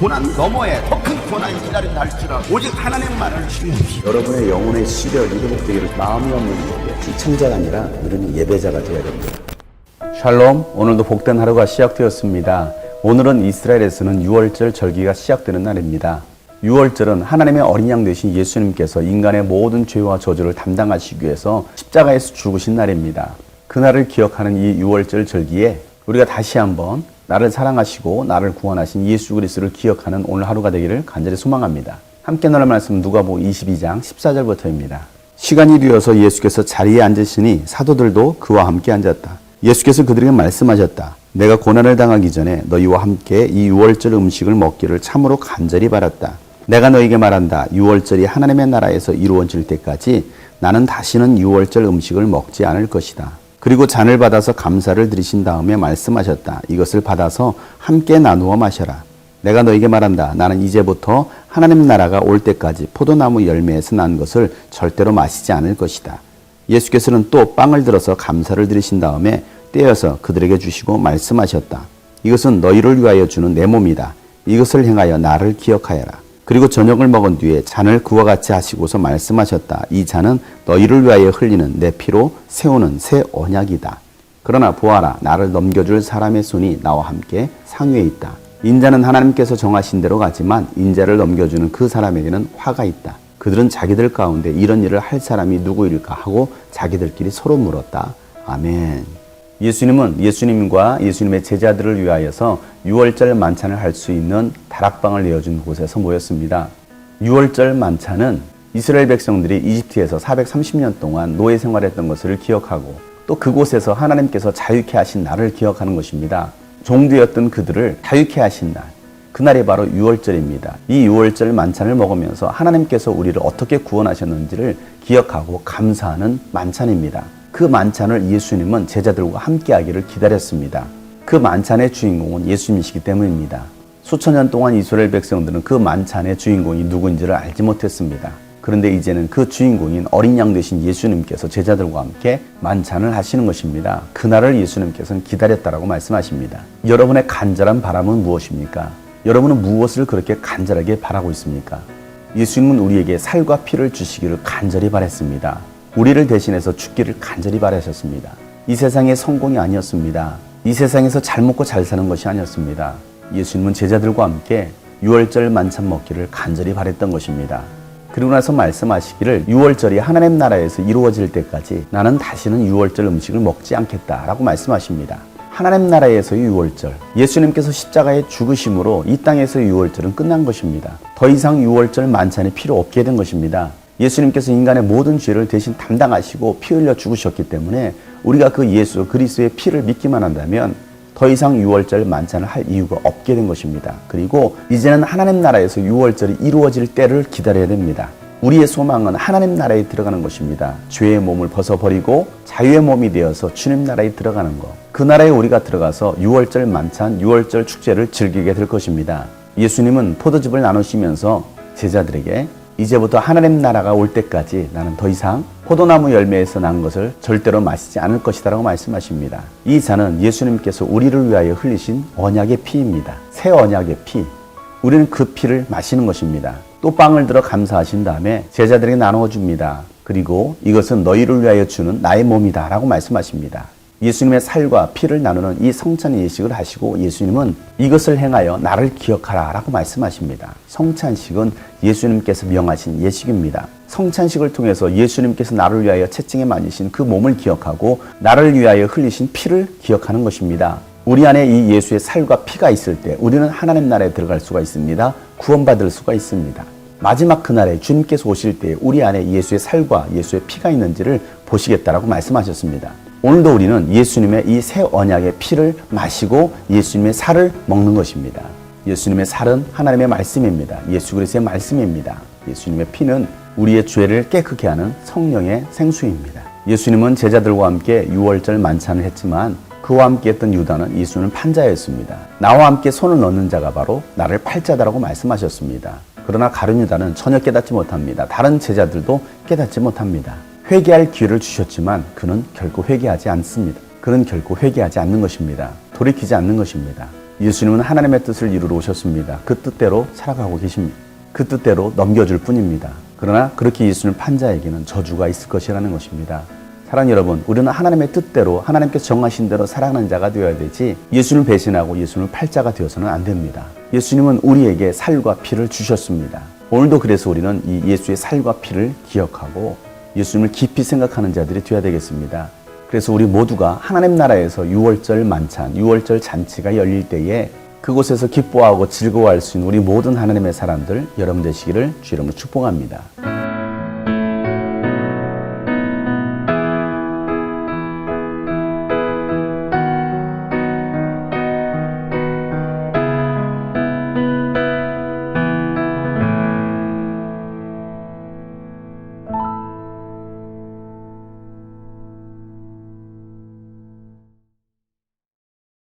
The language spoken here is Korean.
고난 너머에 더 큰 고난이 기다린다 할지라 오직 하나님만을 신뢰합시다. 여러분의 영혼의 시력이 회복되기를 마음이 없는 이에게 시청자가 아니라 우리는 예배자가 되어야 됩니다. 샬롬, 오늘도 복된 하루가 시작되었습니다. 오늘은 이스라엘에서는 6월절 절기가 시작되는 날입니다. 6월절은 하나님의 어린 양 되신 예수님께서 인간의 모든 죄와 저주를 담당하시기 위해서 십자가에서 죽으신 날입니다. 그날을 기억하는 이 6월절 절기에 우리가 다시 한번 나를 사랑하시고 나를 구원하신 예수 그리스도를 기억하는 오늘 하루가 되기를 간절히 소망합니다. 함께 나눌 말씀 누가복음 22장 14절부터입니다. 시간이 되어서 예수께서 자리에 앉으시니 사도들도 그와 함께 앉았다. 예수께서 그들에게 말씀하셨다. 내가 고난을 당하기 전에 너희와 함께 이 유월절 음식을 먹기를 참으로 간절히 바랐다. 내가 너에게 말한다. 유월절이 하나님의 나라에서 이루어질 때까지 나는 다시는 유월절 음식을 먹지 않을 것이다. 그리고 잔을 받아서 감사를 드리신 다음에 말씀하셨다. 이것을 받아서 함께 나누어 마셔라. 내가 너에게 말한다. 나는 이제부터 하나님 나라가 올 때까지 포도나무 열매에서 난 것을 절대로 마시지 않을 것이다. 예수께서는 또 빵을 들어서 감사를 드리신 다음에 떼어서 그들에게 주시고 말씀하셨다. 이것은 너희를 위하여 주는 내 몸이다. 이것을 행하여 나를 기억하여라. 그리고 저녁을 먹은 뒤에 잔을 그와 같이 하시고서 말씀하셨다. 이 잔은 너희를 위하여 흘리는 내 피로 세우는 새 언약이다. 그러나 보아라 나를 넘겨줄 사람의 손이 나와 함께 상위에 있다. 인자는 하나님께서 정하신 대로 가지만 인자를 넘겨주는 그 사람에게는 화가 있다. 그들은 자기들 가운데 이런 일을 할 사람이 누구일까 하고 자기들끼리 서로 물었다. 아멘. 예수님은 예수님과 예수님의 제자들을 위하여서 6월절 만찬을 할 수 있는 다락방을 내어준 곳에서 모였습니다. 6월절 만찬은 이스라엘 백성들이 이집트에서 430년 동안 노예 생활했던 것을 기억하고 또 그곳에서 하나님께서 자유케 하신 날을 기억하는 것입니다. 종되었던 그들을 자유케 하신 날. 그날이 바로 6월절입니다. 이 6월절 만찬을 먹으면서 하나님께서 우리를 어떻게 구원하셨는지를 기억하고 감사하는 만찬입니다. 그 만찬을 예수님은 제자들과 함께 하기를 기다렸습니다. 그 만찬의 주인공은 예수님이시기 때문입니다. 수천 년 동안 이스라엘 백성들은 그 만찬의 주인공이 누구인지를 알지 못했습니다. 그런데 이제는 그 주인공인 어린 양 되신 예수님께서 제자들과 함께 만찬을 하시는 것입니다. 그날을 예수님께서는 기다렸다라고 말씀하십니다. 여러분의 간절한 바람은 무엇입니까? 여러분은 무엇을 그렇게 간절하게 바라고 있습니까? 예수님은 우리에게 살과 피를 주시기를 간절히 바랬습니다. 우리를 대신해서 죽기를 간절히 바라셨습니다. 이 세상의 성공이 아니었습니다. 이 세상에서 잘 먹고 잘 사는 것이 아니었습니다. 예수님은 제자들과 함께 6월절 만찬 먹기를 간절히 바랬던 것입니다. 그리고 나서 말씀하시기를 6월절이 하나님 나라에서 이루어질 때까지 나는 다시는 6월절 음식을 먹지 않겠다라고 말씀하십니다. 하나님 나라에서의 6월절, 예수님께서 십자가에 죽으심으로 이 땅에서의 6월절은 끝난 것입니다. 더 이상 6월절 만찬이 필요 없게 된 것입니다. 예수님께서 인간의 모든 죄를 대신 담당하시고 피 흘려 죽으셨기 때문에 우리가 그 예수 그리스도의 피를 믿기만 한다면 더 이상 6월절 만찬을 할 이유가 없게 된 것입니다. 그리고 이제는 하나님 나라에서 6월절이 이루어질 때를 기다려야 됩니다. 우리의 소망은 하나님 나라에 들어가는 것입니다. 죄의 몸을 벗어버리고 자유의 몸이 되어서 주님 나라에 들어가는 것. 그 나라에 우리가 들어가서 6월절 만찬, 6월절 축제를 즐기게 될 것입니다. 예수님은 포도즙을 나누시면서 제자들에게 이제부터 하나님 나라가 올 때까지 나는 더 이상 포도나무 열매에서 난 것을 절대로 마시지 않을 것이다라고 말씀하십니다. 이 잔은 예수님께서 우리를 위하여 흘리신 언약의 피입니다. 새 언약의 피. 우리는 그 피를 마시는 것입니다. 또 빵을 들어 감사하신 다음에 제자들에게 나누어 줍니다. 그리고 이것은 너희를 위하여 주는 나의 몸이다라고 말씀하십니다. 예수님의 살과 피를 나누는 이 성찬 예식을 하시고 예수님은 이것을 행하여 나를 기억하라 라고 말씀하십니다. 성찬식은 예수님께서 명하신 예식입니다. 성찬식을 통해서 예수님께서 나를 위하여 채찍에 맞으신 그 몸을 기억하고 나를 위하여 흘리신 피를 기억하는 것입니다. 우리 안에 이 예수의 살과 피가 있을 때 우리는 하나님 나라에 들어갈 수가 있습니다. 구원받을 수가 있습니다. 마지막 그날에 주님께서 오실 때 우리 안에 예수의 살과 예수의 피가 있는지를 보시겠다라고 말씀하셨습니다. 오늘도 우리는 예수님의 이 새 언약의 피를 마시고 예수님의 살을 먹는 것입니다. 예수님의 살은 하나님의 말씀입니다. 예수 그리스도의 말씀입니다. 예수님의 피는 우리의 죄를 깨끗게 하는 성령의 생수입니다. 예수님은 제자들과 함께 6월절 만찬을 했지만 그와 함께 했던 유다는 예수는 판자였습니다. 나와 함께 손을 넣는 자가 바로 나를 팔자다라고 말씀하셨습니다. 그러나 가룟 유다는 전혀 깨닫지 못합니다. 다른 제자들도 깨닫지 못합니다. 회개할 기회를 주셨지만 그는 결코 회개하지 않습니다. 그는 결코 회개하지 않는 것입니다. 돌이키지 않는 것입니다. 예수님은 하나님의 뜻을 이루러 오셨습니다. 그 뜻대로 살아가고 계십니다. 그 뜻대로 넘겨줄 뿐입니다. 그러나 그렇게 예수님 판자에게는 저주가 있을 것이라는 것입니다. 사랑하는 여러분, 우리는 하나님의 뜻대로 하나님께서 정하신 대로 살아가는 자가 되어야 되지 예수님을 배신하고 예수님을 팔자가 되어서는 안 됩니다. 예수님은 우리에게 살과 피를 주셨습니다. 오늘도 그래서 우리는 이 예수의 살과 피를 기억하고 예수님을 깊이 생각하는 자들이 되어야 되겠습니다. 그래서 우리 모두가 하나님 나라에서 6월절 만찬, 6월절 잔치가 열릴 때에 그곳에서 기뻐하고 즐거워할 수 있는 우리 모든 하나님의 사람들 여러분 되시기를 주 이름으로 축복합니다.